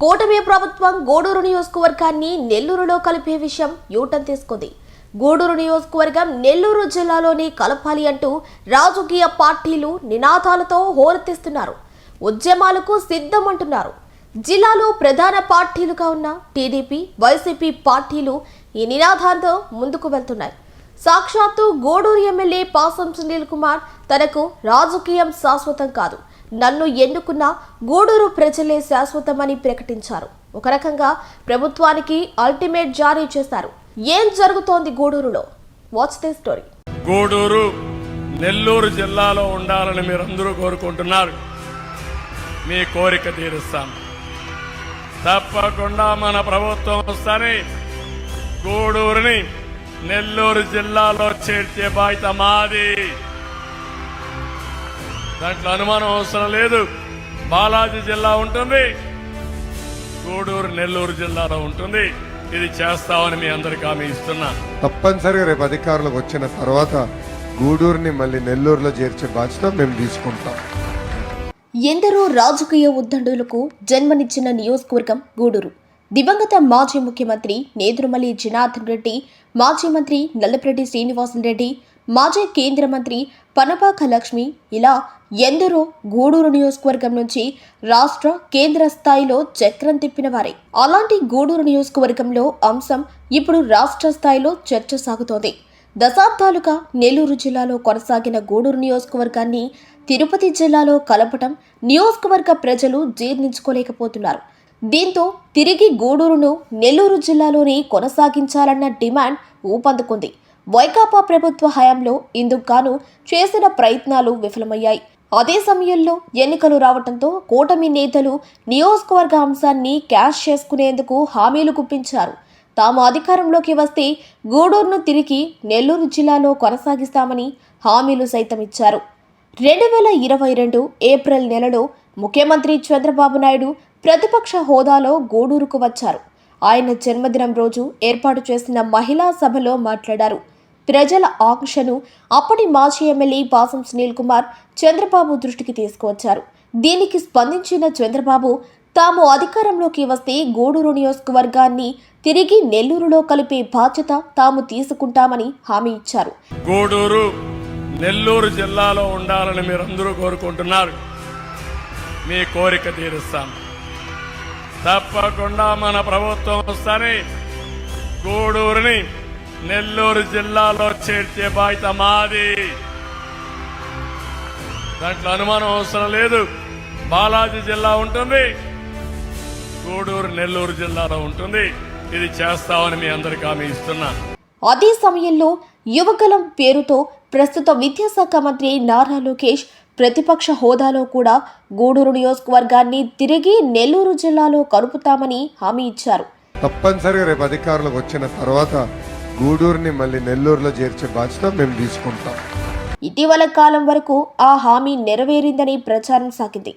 కూటమి ప్రభుత్వం గూడూరు నియోజకవర్గాన్ని నెల్లూరులో కలిపే విషయం యూటర్న్ తీసుకుంది. గూడూరు నియోజకవర్గం నెల్లూరు జిల్లాలోని కలపాలి అంటూ రాజకీయ పార్టీలు నినాదాలతో హోరెత్తిస్తున్నారు. ఉద్యమాలకు సిద్ధమంటున్నారు. జిల్లాలో ప్రధాన పార్టీలుగా ఉన్న టీడీపీ వైసీపీ పార్టీలు ఈ నినాదాలతో ముందుకు వెళ్తున్నాయి. సాక్షాత్తు గూడూరు ఎమ్మెల్యే పాసం సునీల్ కుమార్ తనకు రాజకీయం శాశ్వతం కాదు. నన్ను ఎన్నుకున్న గూడూరు ప్రజలే శాశ్వతమని ప్రకటించారు. ఒక రకంగా ప్రభుత్వానికి అల్టిమేట్ జారీ చేశారు ఏం జరుగుతోంది గూడూరులో? Watch the story Gudur Nellore జిల్లాలో ఉండాలని మీరందరూ కోరుకుంటున్నారు. మీ కోరిక తీరుస్తాం తప్పకుండా మన ప్రభుత్వం వస్తానే గూడూరుని నెల్లూరు జిల్లాలో చేర్చే బాధ్యత మాది. దాంట్లో అనుమానం అవసరం లేదు. బాలాజీ జిల్లా ఉంటుంది. గూడూరు నెల్లూరు జిల్లాలో ఉంటుంది. ఇది చేస్తామని మీ అందరికీ హామీ ఇస్తున్నా. తప్పనిసరిగా రేపు అధికారులకు వచ్చిన తర్వాత గూడూరుని మళ్ళీ నెల్లూరులో చేర్చే బాధ్యత మేము తీసుకుంటాం. ఎందరో రాజకీయ ఉద్దండులకు జన్మనిచ్చిన నియోజకవర్గం గూడూరు. దివంగత మాజీ ముఖ్యమంత్రి నేదురుమల్లి జనార్దన్ రెడ్డి మాజీ మంత్రి నల్లపరెడ్డి శ్రీనివాసరెడ్డి మాజీ కేంద్ర మంత్రి పనపాక లక్ష్మి ఇలా ఎందరో గూడూరు నియోజకవర్గం నుంచి రాష్ట్ర కేంద్ర స్థాయిలో చక్రం తిప్పిన వారే. అలాంటి గూడూరు నియోజకవర్గంలో అంశం ఇప్పుడు రాష్ట్ర స్థాయిలో చర్చ సాగుతోంది. దశాబ్దాలుగా నెల్లూరు జిల్లాలో కొనసాగిన గూడూరు నియోజకవర్గాన్ని తిరుపతి జిల్లాలో కలపటం నియోజకవర్గ ప్రజలు జీర్ణించుకోలేకపోతున్నారు. దీంతో తిరిగి గూడూరును నెల్లూరు జిల్లాలోనే కొనసాగించాలన్న డిమాండ్ ఊపందుకుంది. వైకాపా ప్రభుత్వ హయాంలో ఇందుకు గాను చేసిన ప్రయత్నాలు విఫలమయ్యాయి. అదే సమయంలో ఎన్నికలు రావడంతో కూటమి నేతలు నియోజకవర్గ అంశాన్ని క్యాష్ చేసుకునేందుకు హామీలు గుప్పించారు. తాము అధికారంలోకి వస్తే గూడూరును తిరిగి నెల్లూరు జిల్లాలో కొనసాగిస్తామని హామీలు సైతం ఇచ్చారు. రెండు వేల ఇరవై రెండు ఏప్రిల్ నెలలో ముఖ్యమంత్రి చంద్రబాబు నాయుడు ప్రతిపక్ష హోదాలో గూడూరుకు వచ్చారు. ఆయన జన్మదినం రోజు ఏర్పాటు చేసిన మహిళా సభలో మాట్లాడారు. ప్రజల ఆంక్షను అప్పటి మాజీ ఎమ్మెల్యే పాసం సునీల్ కుమార్ చంద్రబాబు దృష్టికి తీసుకువచ్చారు. దీనికి స్పందించిన చంద్రబాబు తాము అధికారంలోకి వస్తే గూడూరు నియోజకవర్గాన్ని తిరిగి నెల్లూరులో కలిపే బాధ్యత తాము తీసుకుంటామని హామీ ఇచ్చారు. గూడూరు నెల్లూరు జిల్లాలో ఉండాలని మీరందరూ కోరుకుంటున్నారు. మీ కోరిక తీరుస్తాం. తప్పకుండా మన ప్రభుత్వం వస్తానే గూడూరుని నెల్లూరు జిల్లాలో చేర్చే బాధ్యత మాది. దాంట్లో అనుమానం అవసరం లేదు. బాలాజీ జిల్లా ఉంటుంది. గూడూరు నెల్లూరు జిల్లాలో ఉంటుంది. ఇది చేస్తామని మీ అందరికీ హామీ ఇస్తున్నా. అదే సమయంలో యువగలం పేరుతో ప్రస్తుత విద్యాశాఖ మంత్రి నారా లోకేష్ ప్రతిపక్ష హోదాలో కూడా గూడూరు నియోజకవర్గాన్ని తిరిగి నెల్లూరు జిల్లాలో కలుపుతామని హామీ ఇచ్చారు. తప్పనిసరిగా రేపు అధికారులకు వచ్చిన తర్వాత గూడూరుని మళ్ళీ నెల్లూరులో చేర్చే బాధ్యత మేము తీసుకుంటాం. ఇటీవల కాలం వరకు ఆ హామీ నెరవేరిందని ప్రచారం సాగింది.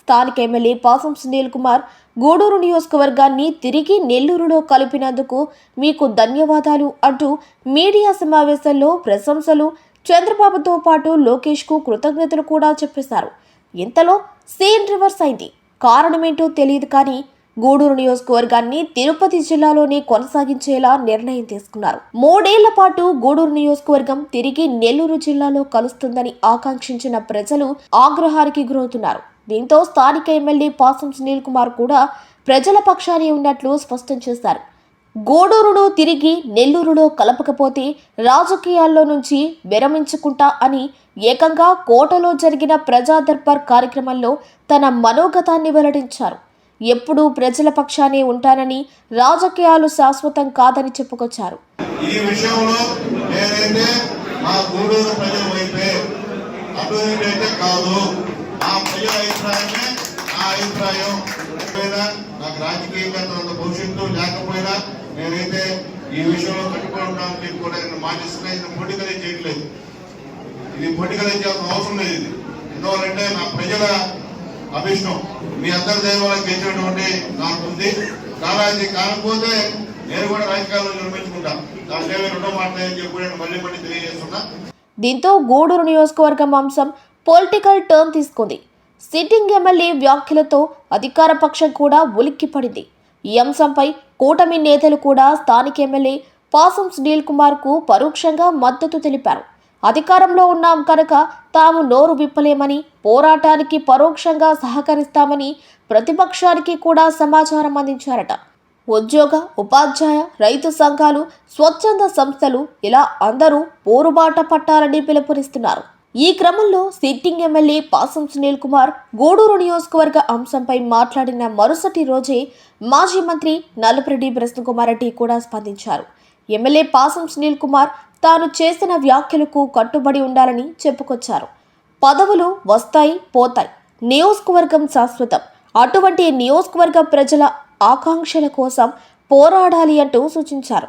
స్థానిక ఎమ్మెల్యే పాసం సునీల్ కుమార్ గూడూరు నియోజకవర్గాన్ని తిరిగి నెల్లూరులో కలిపినందుకు మీకు ధన్యవాదాలు అంటూ మీడియా సమావేశంలో ప్రశంసలు చంద్రబాబుతో పాటు లోకేష్కు కృతజ్ఞతలు కూడా చెప్పేశారు. ఇంతలో సీన్ రివర్స్ అయింది. కారణమేంటో తెలియదు కానీ గూడూరు నియోజకవర్గాన్ని తిరుపతి జిల్లాలోనే కొనసాగించేలా నిర్ణయం తీసుకున్నారు. మూడేళ్ళ పాటు గూడూరు నియోజకవర్గం తిరిగి నెల్లూరు జిల్లాలో కలుస్తుందని ఆకాంక్షించిన ప్రజలు ఆగ్రహానికి గురవుతున్నారు. దీంతో స్థానిక ఎమ్మెల్యే పాసం సునీల్ కుమార్ కూడా ప్రజల పక్షానే ఉన్నట్లు స్పష్టం చేశారు. గూడూరును తిరిగి నెల్లూరులో కలపకపోతే రాజకీయాల్లో నుంచి విరమించుకుంటా అని ఏకంగా కోటలో జరిగిన ప్రజా దర్బార్ కార్యక్రమంలో తన మనోగతాన్ని వెల్లడించారు. ఎప్పుడూ ప్రజల పక్షానే ఉంటానని రాజకీయాలు శాశ్వతం కాదని చెప్పుకొచ్చారు. ఈ విషయంలో నేనైతే మా గూడూరు ప్రజల వైపే కాదు. ఆ ప్రజల అభిప్రాయమే నా అభిప్రాయం. నాకు రాజకీయంగా తర్వాత భవిష్యత్తు లేకపోయినా నేనైతే ఈ విషయంలో కూడా నేను మాటిస్తున్నా ఇది పొడికలే చేయట్లేదు. ఇది పొడికలే చేయాల్సిన అవసరం లేదు ఇది. ఎందువల్లంటే నా ప్రజల అభిష్టం మీ అందరి దయ వల్ల గెలిచినటువంటి నాకు ఉంది. కాలాది కాకపోతే నేను కూడా రాజకీయాల్లో నిర్మించుకుంటా దాని ఏమి రెండో మాట అని చెప్పి మళ్ళీ మళ్ళీ తెలియజేస్తున్నా. దీంతో గూడూరు నియోజకవర్గం అంశం పొలిటికల్ టర్న్ తీసుకుంది. సిట్టింగ్ ఎమ్మెల్యే వ్యాఖ్యలతో అధికార పక్షం కూడా ఉలిక్కిపడింది. ఈ అంశంపై కూటమి నేతలు కూడా స్థానిక ఎమ్మెల్యే పాసం సునీల్ కుమార్కు పరోక్షంగా మద్దతు తెలిపారు. అధికారంలో ఉన్నాం కనుక తాము నోరు విప్పలేమని పోరాటానికి పరోక్షంగా సహకరిస్తామని ప్రతిపక్షానికి కూడా సమాచారం అందించారట. ఉద్యోగ ఉపాధ్యాయ రైతు సంఘాలు స్వచ్ఛంద సంస్థలు ఇలా అందరూ పోరుబాట పట్టాలని పిలుపునిస్తున్నారు. ఈ క్రమంలో సిట్టింగ్ ఎమ్మెల్యే పాసం సునీల్ కుమార్ గూడూరు నియోజకవర్గ అంశంపై మాట్లాడిన మరుసటి రోజే మాజీ మంత్రి నల్లపరెడ్డి ప్రశ్నకుమార్ రెడ్డి కూడా స్పందించారు. ఎమ్మెల్యే పాసం సునీల్ కుమార్ తాను చేసిన వ్యాఖ్యలకు కట్టుబడి ఉండాలని చెప్పుకొచ్చారు. పదవులు వస్తాయి పోతాయి. నియోజకవర్గం శాశ్వతం. అటువంటి నియోజకవర్గ ప్రజల ఆకాంక్షల కోసం పోరాడాలి అంటూ సూచించారు.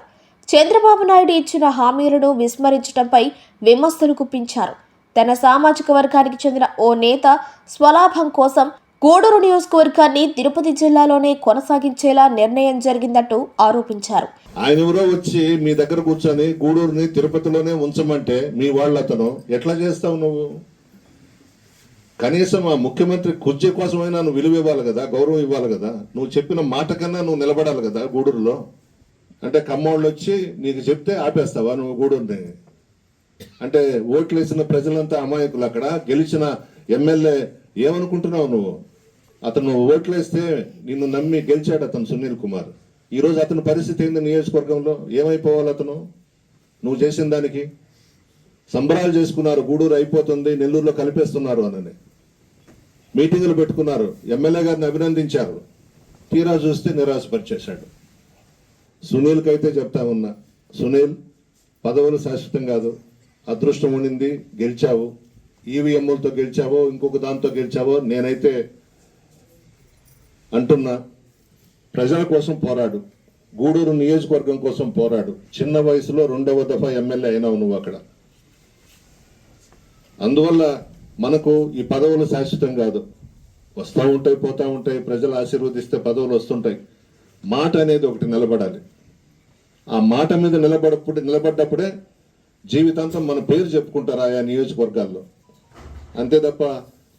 చంద్రబాబు నాయుడు ఇచ్చిన హామీలను విస్మరించడంపై విమర్శలు గుప్పించారు. తన సామాజిక వర్గానికి చెందిన ఓ నేత స్వలాభం కోసం గూడూరు నియోజకవర్గాన్ని తిరుపతి జిల్లాలోనే కొనసాగించేలా నిర్ణయం జరిగిందంటూ ఆరోపించారు. ఆయన ఎవరో వచ్చి మీ దగ్గర కూర్చొని గూడూరుని తిరుపతిలోనే ఉంచమంటే మీ వాళ్ళు అతను ఎట్లా చేస్తావు నువ్వు? కనీసం ఆ ముఖ్యమంత్రి కుర్చీ కోసమైనా నువ్వు విలువ ఇవ్వాలి కదా గౌరవం ఇవ్వాలి కదా నువ్వు చెప్పిన మాట కన్నా నువ్వు నిలబడాలి కదా గూడూరులో? అంటే కమ్మోళ్ళు వచ్చి నీకు చెప్తే ఆపేస్తావా నువ్వు గూడూరుని? అంటే ఓట్లు వేసిన ప్రజలంతా అమాయకులు అక్కడ గెలిచిన ఎమ్మెల్యే ఏమనుకుంటున్నావు నువ్వు? అతను ఓట్లు వేస్తే నిన్ను నమ్మి గెలిచాడు అతను సునీల్ కుమార్. ఈరోజు అతని పరిస్థితి ఏంది నియోజకవర్గంలో? ఏమైపోవాలి అతను? నువ్వు చేసిన దానికి సంబరాలు చేసుకున్నారు గూడూరు అయిపోతుంది నెల్లూరులో కలిపేస్తున్నారు అనని మీటింగులు పెట్టుకున్నారు ఎమ్మెల్యే గారిని అభినందించారు. తీరా చూస్తే నిరాశపరిచేశాడు. సునీల్కి అయితే చెప్తా ఉన్నా సునీల్ పదవులు శాశ్వతం కాదు అదృష్టం ఉండింది గెలిచావు. ఈవీఎంలతో గెలిచావో ఇంకొక దాంతో గెలిచావో నేనైతే అంటున్నా ప్రజల కోసం పోరాడు. గూడూరు నియోజకవర్గం కోసం పోరాడు. చిన్న వయసులో రెండవ దఫా ఎమ్మెల్యే అయినావు నువ్వు అక్కడ. అందువల్ల మనకు ఈ పదవులు శాశ్వతం కాదు. వస్తూ ఉంటాయి పోతూ ఉంటాయి ప్రజలు ఆశీర్వదిస్తే పదవులు వస్తుంటాయి. మాట అనేది ఒకటి నిలబడాలి. ఆ మాట మీద నిలబడప్పుడు నిలబడ్డప్పుడే జీవితాంతం మన పేరు చెప్పుకుంటారు ఆయా నియోజకవర్గాల్లో. అంతే తప్ప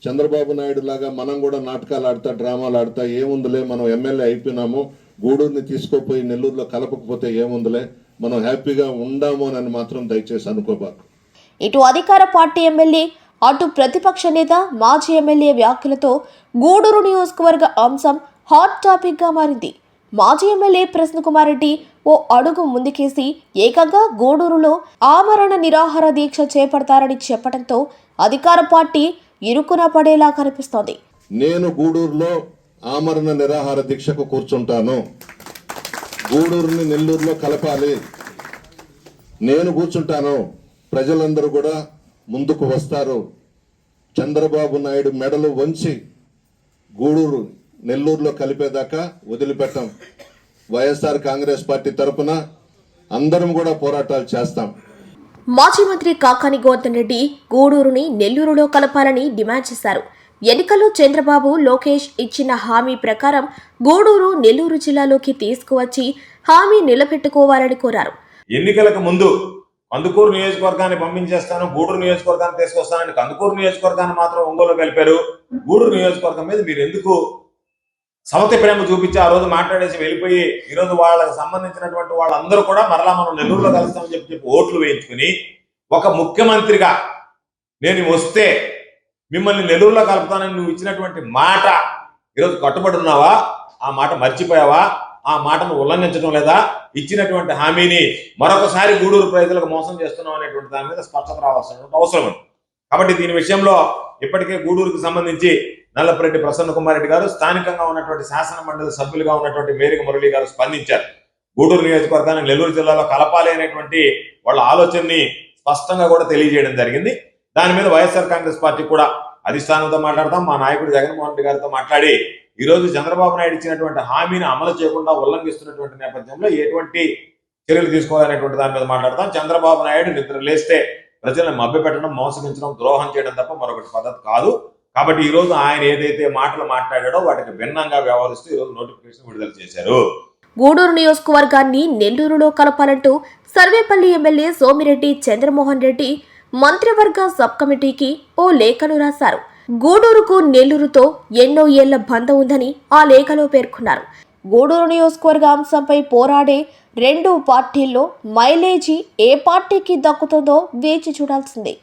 చంద్రబాబు నాయుడు లాగా మనం కూడా నాటకాలు ఆడతా డ్రామాలు ఆడతా ఏముందిలే మనం ఎమ్మెల్యే అయిపోయినాము గూడూరుని తీసుకోపోయి నెల్లూరులో కలపకపోతే ఏముందిలే మనం హ్యాపీగా ఉండాము అని మాత్రం దయచేసి అనుకోబాకు. ఇటు అధికార పార్టీ ఎమ్మెల్యే అటు ప్రతిపక్ష నేత మాజీ ఎమ్మెల్యే వ్యాఖ్యలతో గూడూరు నియోజకవర్గ అంశం హాట్ టాపిక్గా మారింది. మాజీ ఎమ్మెల్యే ప్రశ్న రెడ్డి ఓ అడుగు ముందుకేసి ఏకంగా గూడూరులో ఆమరణ నిరాహార దీక్ష చేపడతారని చెప్పడంతో అధికార పార్టీ ఇరుకున పడేలా కనిపిస్తోంది. నేను గూడూరులో ఆమరణ నిరాహార దీక్షకు కూర్చుంటాను. గూడూరుని నెల్లూరులో కలపాలి. నేను కూర్చుంటాను. ప్రజలందరూ కూడా ముందుకు వస్తారు. చంద్రబాబు నాయుడు మెడలు వంచి గూడూరు నెల్లూరులో కలిపేదాకా వదిలిపెట్టాం. వైఎస్ఆర్ కాంగ్రెస్ పార్టీ తరపున అందరం కూడా పోరాటాలు చేస్తాం. మాజీ మంత్రి కాకాని గోవర్ధన్ రెడ్డి గూడూరుని నెల్లూరులో కలపాలని డిమాండ్ చేశారు. ఎన్నికల్లో చంద్రబాబు లోకేష్ ఇచ్చిన హామీ ప్రకారం గూడూరు నెల్లూరు జిల్లాలోకి తీసుకువచ్చి హామీ నిలబెట్టుకోవాలని కోరారు. ఎన్నికలకు ముందు కందుకూరు నియోజకవర్గాన్ని పంపించేస్తాను గూడూరు నియోజకవర్గాన్ని తీసుకొస్తానని కందుకూరు నియోజకవర్గాన్ని మాత్రం ఒంగోలు కలిపారు. గూడూరు నియోజకవర్గం మీద మీరు ఎందుకు సమతి ప్రేమ చూపించి ఆ రోజు మాట్లాడేసి వెళ్ళిపోయి ఈరోజు వాళ్ళకి సంబంధించినటువంటి వాళ్ళందరూ కూడా మరలా మనం నెల్లూరులో కలుస్తామని చెప్పి చెప్పి ఓట్లు వేయించుకుని ఒక ముఖ్యమంత్రిగా నేను వస్తే మిమ్మల్ని నెల్లూరులో కలుపుతానని నువ్వు ఇచ్చినటువంటి మాట ఈరోజు కట్టుబడి ఉన్నావా? ఆ మాట మర్చిపోయావా? ఆ మాటను ఉల్లంఘించడం లేదా? ఇచ్చినటువంటి హామీని మరొకసారి గూడూరు ప్రజలకు మోసం చేస్తున్నాం అనేటువంటి దాని మీద స్పష్టత రావాల్సినటువంటి అవసరం ఉంది. కాబట్టి దీని విషయంలో ఇప్పటికే గూడూరుకు సంబంధించి నల్లపరెడ్డి ప్రసన్న కుమార్ రెడ్డి గారు స్థానికంగా ఉన్నటువంటి శాసన మండలి సభ్యులుగా ఉన్నటువంటి మేరిక మురళి గారు స్పందించారు. గూడూరు నియోజకవర్గాన్ని నెల్లూరు జిల్లాలో కలపాలి అనేటువంటి వాళ్ళ ఆలోచనని స్పష్టంగా కూడా తెలియజేయడం జరిగింది. దాని మీద వైఎస్ఆర్ కాంగ్రెస్ పార్టీ కూడా అధిష్టానంతో మాట్లాడతాం. మా నాయకుడు జగన్మోహన్ రెడ్డి గారితో మాట్లాడి ఈ రోజు చంద్రబాబు నాయుడు ఇచ్చినటువంటి హామీని అమలు చేయకుండా ఉల్లంఘిస్తున్నటువంటి నేపథ్యంలో ఎటువంటి చర్యలు తీసుకోవాలనేటువంటి దాని మీద మాట్లాడతాం. చంద్రబాబు నాయుడు నిద్ర లేస్తే ప్రజలను మభ్యపెట్టడం మోసగించడం ద్రోహం చేయడం తప్ప మరొకటి పద్ధతి కాదు. కాబట్టి ఈరోజు ఆయన ఏదైతే మాటలు మాట్లాడాడో వాటికి భిన్నంగా వ్యవహరిస్తూ ఈరోజు నోటిఫికేషన్ విడుదల చేశారు. గూడూరు నియోజకవర్గాన్ని నెల్లూరులో కలపాలంటూ సర్వేపల్లి ఎమ్మెల్యే సోమిరెడ్డి చంద్రమోహన్ రెడ్డి మంత్రివర్గ సబ్ కమిటీకి ఓ లేఖను రాశారు. గూడూరుకు నెల్లూరుతో ఎన్నో ఏళ్ళ బంధం ఉందని ఆ లేఖలో పేర్కొన్నారు. గూడూరు నియోజకవర్గ అంశంపై పోరాడే రెండు పార్టీల్లో మైలేజీ ఏ పార్టీకి దక్కుతుందో వేచి చూడాల్సిందే.